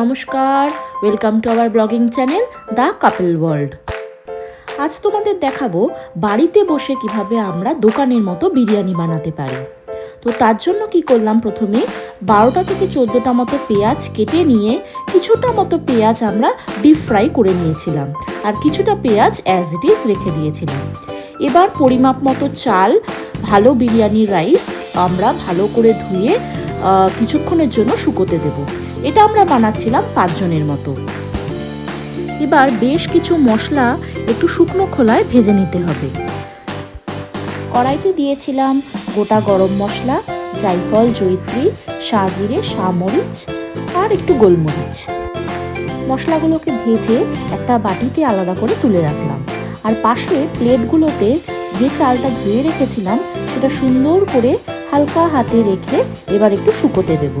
নমস্কার welcome to our blogging channel the Couple World আজ তোমাদের দেখাবো বাড়িতে বসে কীভাবে আমরা দোকানের মতো বিরিয়ানি বানাতে পারি। তো তার জন্য কি করলাম প্রথমে বারোটা থেকে চোদ্দোটা মতো পেঁয়াজ কেটে নিয়ে কিছুটা মতো পেঁয়াজ আমরা ডিপ ফ্রাই করে নিয়েছিলাম আর কিছুটা পেঁয়াজ অ্যাজ ইট ইজ রেখে দিয়েছিলাম। এবার পরিমাপ মতো চাল, ভালো বিরিয়ানির রাইস আমরা ভালো করে ধুয়ে কিছুক্ষণের জন্য শুকোতে দেব। এটা আমরা বানাচ্ছিলাম পাঁচজনের মতো। এবার বেশ কিছু মশলা একটু শুকনো খোলায় ভেজে নিতে হবে। কড়াইতে দিয়েছিলাম গোটা গরম মশলা জায়ফল জৈত্রী সাজিরে সামরিচ আর একটু গোলমরিচ। মশলাগুলোকে ভেজে একটা বাটিতে আলাদা করে তুলে রাখলাম। আর পাশে প্লেটগুলোতে যে চালটা ধুয়ে রেখেছিলাম, সেটা সুন্দর করে হালকা হাতে রেখে এবার একটু শুকোতে দেব।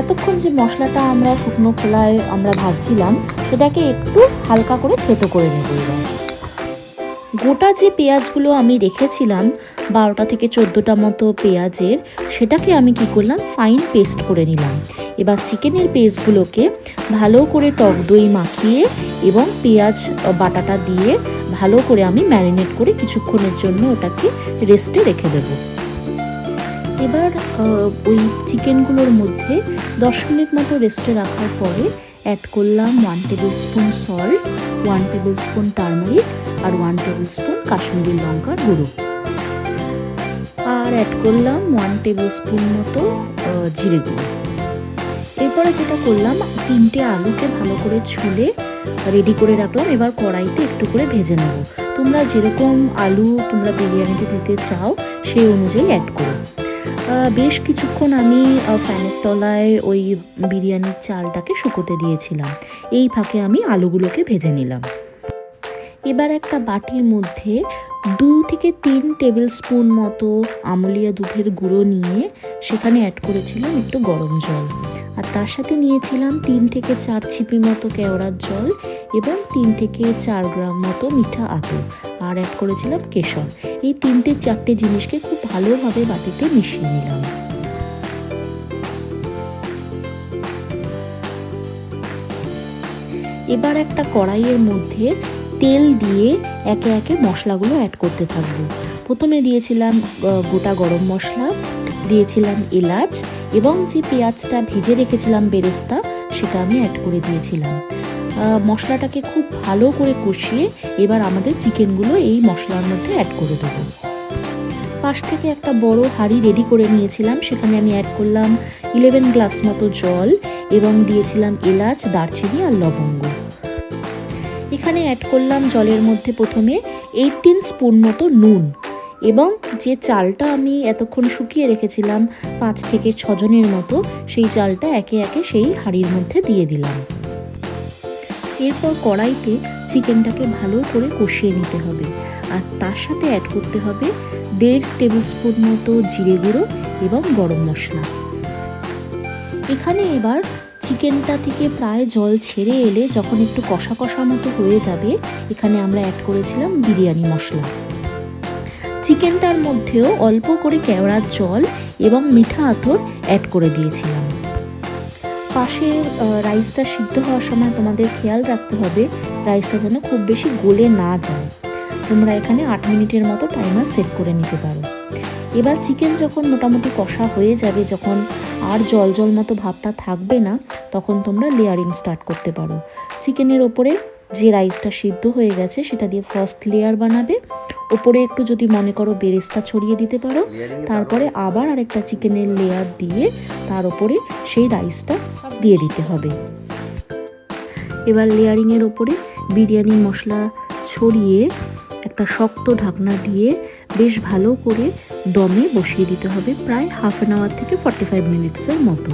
এতক্ষণ যে মশলাটা আমরা শুকনো খোলায় আমরা ভাজছিলাম সেটাকে একটু হালকা করে থেতো করে নেব এবার। গোটা যে পেঁয়াজগুলো আমি রেখেছিলাম, বারোটা থেকে চোদ্দোটা মতো পেঁয়াজের, সেটাকে আমি কি করলাম ফাইন পেস্ট করে নিলাম। এবার চিকেনের পেস্টগুলোকে ভালো করে টক দই মাখিয়ে এবং পেঁয়াজ বাটাটা দিয়ে ভালো করে আমি ম্যারিনেট করে কিছুক্ষণের জন্য ওটাকে রেস্টে রেখে দেব। এবার ওই চিকেনগুলোর মধ্যে দশ মিনিট মতো রেস্টে রাখার পরে অ্যাড করলাম one tablespoon salt one tablespoon turmeric আর ওয়ান টেবিল স্পুন কাশ্মীরি লঙ্কার গুঁড়ো। আর অ্যাড করলাম ওয়ান টেবিল স্পুন মতো জিরে গুঁড়ো। এরপরে যেটা করলাম, তিনটে আলুকে ভালো করে ছুলে রেডি করে রাখলাম। এবার কড়াইতে একটু করে ভেজে নেব। তোমরা যেরকম আলু তোমরা বিরিয়ানিতে দিতে চাও, সেই অনুযায়ী অ্যাড করো। বেশ কিছুক্ষণ আমি ফ্যানের তলায় ওই বিরিয়ানির চালটাকে শুকোতে দিয়েছিলাম। এই ফাঁকে আমি আলুগুলোকে ভেজে নিলাম। এবার একটা বাটির মধ্যে দু থেকে তিন টেবিল স্পুন মতো আমলিয়া দুধের গুঁড়ো নিয়ে সেখানে অ্যাড করেছিলাম একটু গরম জল। আর তার সাথে নিয়েছিলাম তিন থেকে চার ছিপি মতো কেওড়ার জল এবং তিন থেকে চার গ্রাম মতো মিঠা আতর আর অ্যাড করেছিলাম কেশর। এই তিনটে চারটে জিনিসকে খুব ভালোভাবে বাটিতে মিশিয়ে নিলাম। এবার একটা কড়াইয়ের মধ্যে তেল দিয়ে একে একে মশলাগুলো অ্যাড করতে থাকব। প্রথমে দিয়েছিলাম গোটা গরম মশলা, দিয়েছিলাম এলাচ এবং যে পেঁয়াজটা ভেজে রেখেছিলাম বেরেস্তা, সেটা আমি অ্যাড করে দিয়েছিলাম। মশলাটাকে খুব ভালো করে কষিয়ে এবার আমাদের চিকেনগুলো এই মশলার মধ্যে অ্যাড করে দেবো। পাশ থেকে একটা বড় হাঁড়ি রেডি করে নিয়েছিলাম, সেখানে আমি অ্যাড করলাম ইলেভেন গ্লাস মতো জল এবং দিয়েছিলাম এলাচ, দারচিনি আর লবঙ্গ। এখানে অ্যাড করলাম জলের মধ্যে প্রথমে এইটিন স্পুন মতো নুন এবং যে চালটা আমি এতক্ষণ শুকিয়ে রেখেছিলাম পাঁচ থেকে ছজনের মতো, সেই চালটা একে একে সেই হাঁড়ির মধ্যে দিয়ে দিলাম। এরপর কড়াইতে চিকেনটাকে ভালো করে কষিয়ে নিতে হবে। আর তার সাথে অ্যাড করতে হবে দেড় টেবিল স্পুন মতো জিরে গুঁড়ো এবং গরম মশলা। এখানে এবার চিকেনটা থেকে প্রায় জল ছেড়ে এলে যখন একটু কষা কষা মতো হয়ে যাবে, এখানে আমরা অ্যাড করেছিলাম বিরিয়ানি মশলা। চিকেনটার মধ্যেও অল্প করে কেওড়ার জল এবং মিঠা আতর অ্যাড করে দিয়েছিলাম। পাশে রাইসটা সিদ্ধ হওয়ার সময় তোমাদের খেয়াল রাখতে হবে রাইসটা যেন খুব বেশি গলে না যায়। তোমরা এখানে আট মিনিটের মতো টাইমার সেট করে নিতে পারো। এবার চিকেন যখন মোটামুটি কষা হয়ে যাবে, যখন আর জল জল মতো ভাবটা থাকবে না, তখন তোমরা লেয়ারিং স্টার্ট করতে পারো। চিকেনের ওপরে যে রাইসটা সিদ্ধ হয়ে গেছে সেটা দিয়ে ফার্স্ট লেয়ার বানাবে। ওপরে একটু যদি মনে করো বেরেস্তা ছড়িয়ে দিতে পারো তারপরে আবার আরেকটা চিকেনের লেয়ার দিয়ে তার ওপরে সেই রাইসটা দিয়ে দিতে হবে। এবার লেয়ারিংয়ের ওপরে বিরিয়ানি মশলা ছড়িয়ে একটা শক্ত ঢাকনা দিয়ে বেশ ভালো করে দমে বসিয়ে দিতে হবে প্রায় হাফ অ্যান আওয়ার থেকে ফর্টি ফাইভ মিনিটসের মতো।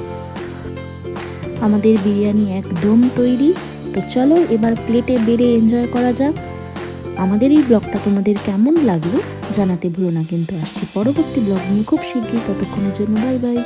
আমাদের বিরিয়ানি একদম তৈরি। তো চলো এবার প্লেটে বেড়ে এনজয় করা যাক। আমাদের এই ব্লগটা তোমাদের কেমন লাগল জানাতে ভুলো না কিন্তু আসছি পরবর্তী ব্লগ নিয়ে খুব শিগগির ততক্ষণের জন্য বাই বাই